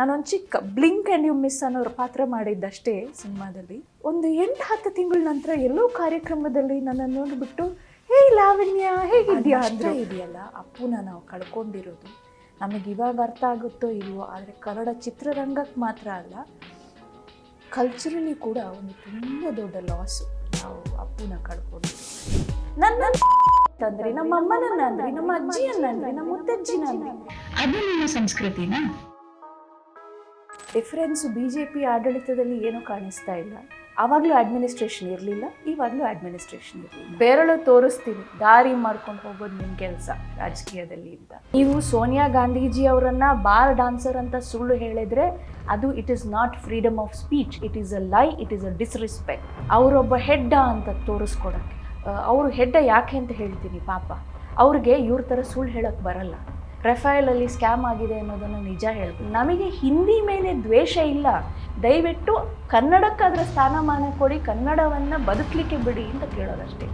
ನಾನೊಂದು ಚಿಕ್ಕ blink and you miss ಅನ್ನೋರ ಪಾತ್ರ ಮಾಡಿದ್ದಷ್ಟೇ ಸಿನಿಮಾದಲ್ಲಿ. ಒಂದು ಎಂಟು ಹತ್ತು ತಿಂಗಳ ನಂತರ ಎಲ್ಲೋ ಕಾರ್ಯಕ್ರಮದಲ್ಲಿ ನನ್ನನ್ನು ನೋಡಿಬಿಟ್ಟು ಹೇ ಲಾವಣ್ಯ ಹೇಗಿದ್ಯಾ ಅಂದರೆ. ಇದೆಯಲ್ಲ ಅಪ್ಪುನ ನಾವು ಕಳ್ಕೊಂಡಿರೋದು. ನಮಗೆ ಇವಾಗ ಅರ್ಥ ಆಗುತ್ತೋ ಇಲ್ವೋ ಆದರೆ ಕನ್ನಡ ಚಿತ್ರರಂಗಕ್ಕೆ ಮಾತ್ರ ಅಲ್ಲ ಕಲ್ಚರಲ್ಲಿ ಕೂಡ ಒಂದು ತುಂಬ ದೊಡ್ಡ ಲಾಸು ನಾವು ಅಪ್ಪುನ ಕಳ್ಕೊಂಡು ನನ್ನ ಅಂದ್ರೆ ನಮ್ಮ ಅಮ್ಮನನ್ನ ಅಂದ್ರೆ ನಮ್ಮ ಅಜ್ಜಿಯನ್ನ ಅಂದ್ರೆ ನಮ್ಮ ಮುತ್ತಜ್ಜಿನ ಅಂದ್ರೆ ಅದು ನಮ್ಮ ಸಂಸ್ಕೃತಿನಾ? ಡಿಫರೆನ್ಸು ಬಿ ಜೆ ಪಿ ಆಡಳಿತದಲ್ಲಿ ಏನೂ ಕಾಣಿಸ್ತಾ ಇಲ್ಲ. ಆವಾಗಲೂ ಅಡ್ಮಿನಿಸ್ಟ್ರೇಷನ್ ಇರಲಿಲ್ಲ ಇವಾಗಲೂ ಅಡ್ಮಿನಿಸ್ಟ್ರೇಷನ್ ಇರಲಿಲ್ಲ. ಬೆರಳು ತೋರಿಸ್ತೀನಿ, ದಾರಿ ಮಾಡ್ಕೊಂಡು ಹೋಗೋದು ನಿಮ್ಮ ಕೆಲಸ ರಾಜಕೀಯದಲ್ಲಿ ಅಂತ. ನೀವು ಸೋನಿಯಾ ಗಾಂಧೀಜಿ ಅವರನ್ನ ಬಾರ್ ಡಾನ್ಸರ್ ಅಂತ ಸುಳ್ಳು ಹೇಳಿದ್ರೆ ಅದು it is not freedom of speech it is a lie it is a disrespect ಅವರೊಬ್ಬ ಹೆಡ್ಡ ಅಂತ ತೋರಿಸ್ಕೊಡಕ್ಕೆ. ಅವರು ಹೆಡ್ಡ ಯಾಕೆ ಅಂತ ಹೇಳ್ತೀನಿ ಪಾಪ. ಅವ್ರಿಗೆ ಇವ್ರ ಥರ ಸುಳ್ಳು ಹೇಳೋಕ್ಕೆ ಬರಲ್ಲ. ರೆಫೈಲಲ್ಲಿ ಸ್ಕ್ಯಾಮ್ ಆಗಿದೆ ಅನ್ನೋದನ್ನು ನಿಜ ಹೇಳ್ಬೋದು ನಮಗೆ ಹಿಂದಿ ಮೇಲೆ ದ್ವೇಷ ಇಲ್ಲ. ದಯವಿಟ್ಟು ಕನ್ನಡಕ್ಕೆ ಅದರ ಸ್ಥಾನಮಾನ ಕೊಡಿ, ಕನ್ನಡವನ್ನು ಬದುಕಲಿಕ್ಕೆ ಬಿಡಿ ಅಂತ ಕೇಳೋದಷ್ಟೇ.